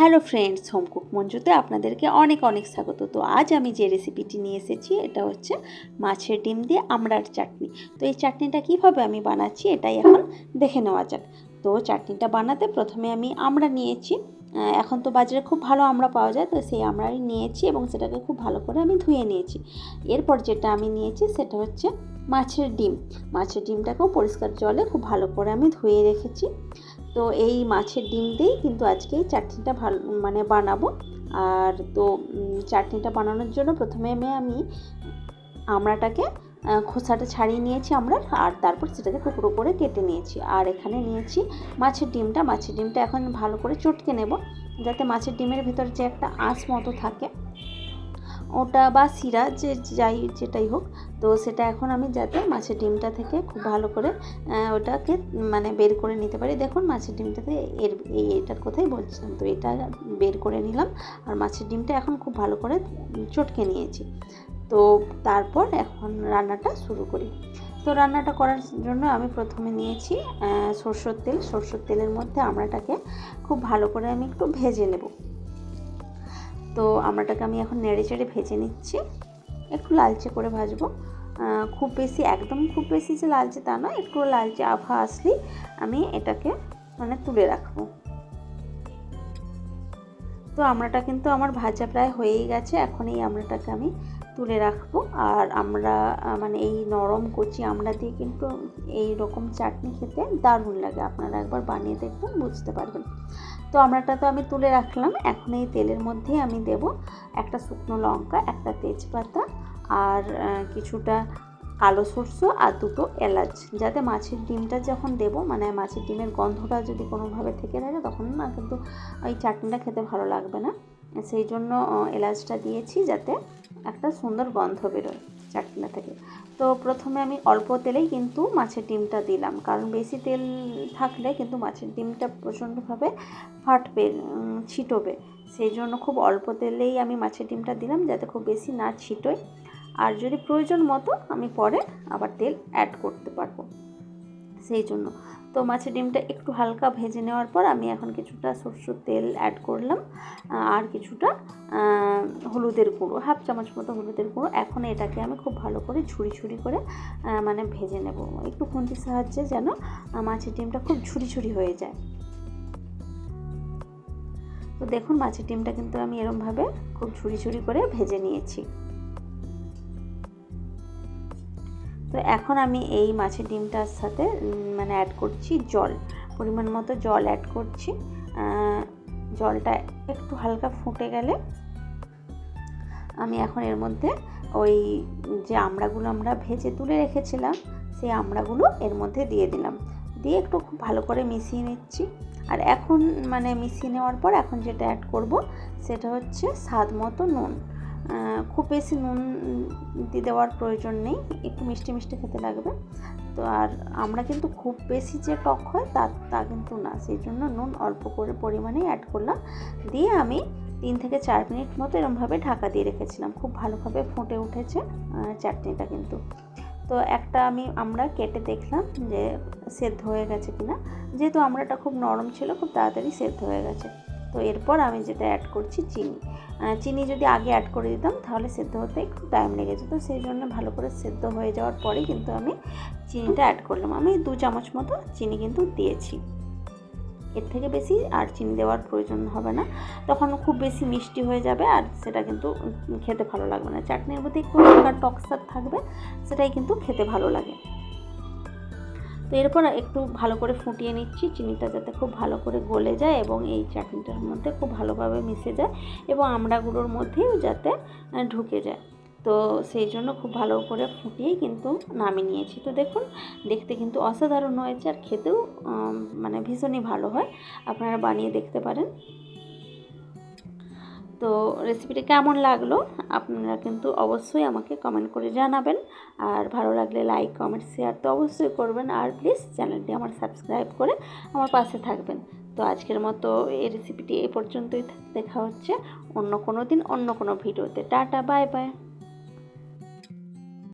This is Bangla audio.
হ্যালো ফ্রেন্ডস হোমকুক মঞ্জুতে আপনাদেরকে অনেক অনেক স্বাগত। তো আজ আমি যে রেসিপিটি নিয়ে এসেছি, এটা হচ্ছে মাছের ডিম দিয়ে আমড়ার চাটনি। তো এই চাটনিটা কীভাবে আমি বানাচ্ছি, এটাই এখন দেখে নেওয়া যাক। তো চাটনিটা বানাতে প্রথমে আমি আমড়া নিয়েছি। এখন তো বাজারে খুব ভালো আমড়া পাওয়া যায়, তো সেই আমড়াই নিয়েছি এবং সেটাকে খুব ভালো করে আমি ধুয়ে নিয়েছি। এরপর যেটা আমি নিয়েছি, সেটা হচ্ছে মাছের ডিম। মাছের ডিমটাকেও পরিষ্কার জলে খুব ভালো করে আমি ধুয়ে রেখেছি। তো এই মাছের ডিম দিয়েই কিন্তু আজকে এই চাটনিটা ভালো মানে বানাবো। আর তো চাটনিটা বানানোর জন্য প্রথমে আমি আমি আমড়াটাকে খোসাটা ছাড়িয়ে নিয়েছি আমরা, আর তারপর সেটাকে টুকরো করে কেটে নিয়েছি। আর এখানে নিয়েছি মাছের ডিমটা। মাছের ডিমটা এখন ভালো করে চটকে নেব, যাতে মাছের ডিমের ভিতর যে একটা আঁশ মতো থাকে, ওটা বা শিরা যে, যাই যেটাই হোক তো সেটা এখন আমি যাতে মাছের ডিমটা থেকে খুব ভালো করে ওটাকে মানে বের করে নিতে পারি। দেখুন মাছের ডিমটাতে এর, এই এটার কথাই বলছিলাম তো, এটা বের করে নিলাম আর মাছের ডিমটা এখন খুব ভালো করে চটকে নিয়েছি। তো তারপর এখন রান্নাটা শুরু করি। তো রান্নাটা করার জন্য আমি প্রথমে নিয়েছি সরষের তেল। সরষের তেলের মধ্যে আমড়াটাকে খুব ভালো করে আমি একটু ভেজে নেব। তো আমড়াটাকে আমি এখন নেড়ে চেড়ে ভেজে নিচ্ছি। একটু লালচে করে ভাজবো। খুব বেশি, একদম খুব বেশি যে লালচে তা নয় একটু লালচে আভা আসলেই আমি এটাকে মানে তুলে রাখব। তো আমড়াটা কিন্তু আমার ভাজা প্রায় হয়েই গেছে, এখন এই আমড়াটাকে আমি তুলে রাখব। আর আমরা মানে এই নরম কচি আমড়া দিয়ে কিন্তু এই রকম চাটনি খেতে দারুণ লাগে। আপনারা একবার বানিয়ে দেখবেন, বুঝতে পারবেন। তো আমরাটা তো আমি তুলে রাখলাম। এখন এই তেলের মধ্যেই আমি দেব একটা শুকনো লঙ্কা, একটা তেজপাতা আর কিছুটা কালো সরষে আর দুটো এলাচ। যাতে মাছের ডিমটা যখন দেব মানে মাছের ডিমের গন্ধটা যদি কোনোভাবে থেকে থাকে, তখন না কিন্তু ওই চাটনিটা খেতে ভালো লাগবে না। সেই জন্য এলাচটা দিয়েছি যাতে একটা সুন্দর গন্ধ বেরোয় চাটনিটা থেকে। তো প্রথমে আমি অল্প তেলেই কিন্তু মাছের ডিমটা দিলাম। কারণ বেশি তেল থাকলে কিন্তু মাছের ডিমটা প্রচণ্ডভাবে ফাটবে ছিটবে। সেই জন্য খুব অল্প তেলেই আমি মাছের ডিমটা দিলাম যাতে খুব বেশি না ছিটোয়। আর যদি প্রয়োজন মতো আমি পরে আবার তেল অ্যাড করতে পারব। সেই জন্য। তো মাছের ডিমটা একটু হালকা ভেজে নেওয়ার পর আমি এখন কিছুটা সরষের তেল অ্যাড করলাম। আর কিছুটা হলুদের গুঁড়ো, হাফ চামচ মতো হলুদের গুঁড়ো। এখন এটাকে আমি খুব ভালো করে ঝুড়ি ঝুড়ি করে মানে ভেজে নেব। একটু খুন্তির সাহায্যে যেন মাছের ডিমটা খুব ঝুড়ি ঝুড়ি হয়ে যায়। তো দেখুন, মাছের ডিমটা কিন্তু আমি এরমভাবে খুব ঝুড়ি ঝুড়ি করে ভেজে নিয়েছি। তো এখন আমি এই মাছের ডিমটার সাথে মানে অ্যাড করছি জল, পরিমাণ মতো জল অ্যাড করছি। জলটা একটু হালকা ফুটে গেলে আমি এখন এর মধ্যে ওই যে আমড়াগুলো আমরা ভেজে তুলে রেখেছিলাম, সেই আমড়াগুলো এর মধ্যে দিয়ে দিলাম। দিয়ে একটু খুব ভালো করে মিশিয়ে নিচ্ছি। আর এখন মানে মিশিয়ে নেওয়ার পর এখন যেটা অ্যাড করব, সেটা হচ্ছে স্বাদ মতো নুন। খুব বেশি নুন দেওয়ার প্রয়োজন নেই, একটু মিষ্টি মিষ্টি খেতে লাগবে। তো আর আমরা কিন্তু খুব বেশি যে টক হয়, তা তা কিন্তু না। সেই জন্য নুন অল্প করে পরিমাণেই অ্যাড করলাম। দিয়ে আমি তিন থেকে চার মিনিট মতো এরমভাবে ঢাকা দিয়ে রেখেছিলাম। খুব ভালোভাবে ফুটে উঠেছে চাটনিটা কিন্তু। তো একটা আমি, আমরা কেটে দেখলাম যে সেদ্ধ হয়ে গেছে কিনা। যেহেতু আমরাটা খুব নরম ছিল, খুব তাড়াতাড়ি সেদ্ধ হয়ে গেছে। তো এরপর আমি যেটা অ্যাড করছি চিনি। চিনি যদি আগে অ্যাড করে দিতাম তাহলে সেদ্ধ হতে একটু টাইম লেগে যেত। সেই জন্য ভালো করে সেদ্ধ হয়ে যাওয়ার পরেই কিন্তু আমি চিনিটা অ্যাড করলাম। আমি দু চামচ মতো চিনি কিন্তু দিয়েছি। এর থেকে বেশি আর চিনি দেওয়ার প্রয়োজন হবে না। তখন খুব বেশি মিষ্টি হয়ে যাবে আর সেটা কিন্তু খেতে ভালো লাগবে না। চাটনির মধ্যে একটু টকসার থাকবে, সেটাই কিন্তু খেতে ভালো লাগে। এরপর একটু ভালো করে ফুটিয়ে নিচ্ছি। চিনিটা যাতে খুব ভালো করে গলে যায় এবং এই চাটনিটার মধ্যে খুব ভালোভাবে মিশে যায় এবং আমড়াগুলোর মধ্যেও যাতে ঢুকে যায়। তো সেই জন্য খুব ভালো করে ফুটিয়েই কিন্তু নামিয়ে নিয়েছি। তো দেখুন, দেখতে কিন্তু অসাধারণ হয়েছে আর খেতেও মানে ভীষণই ভালো হয়। আপনারা বানিয়ে দেখতে পারেন। তো রেসিপিটি কেমন লাগল? আপনারা কিন্তু অবশ্যই আমাকে কমেন্ট করে জানাবেন। আর ভালো লাগলে লাইক কমেন্ট শেয়ার তো অবশ্যই করবেন। আর প্লিজ চ্যানেলটি আমার সাবস্ক্রাইব করে আমার পাশে থাকবেন। তো আজকের মতো এই রেসিপিটি এ পর্যন্তই। দেখা হচ্ছে অন্য কোনো দিন অন্য কোনো ভিডিওতে টাটা বাই বাই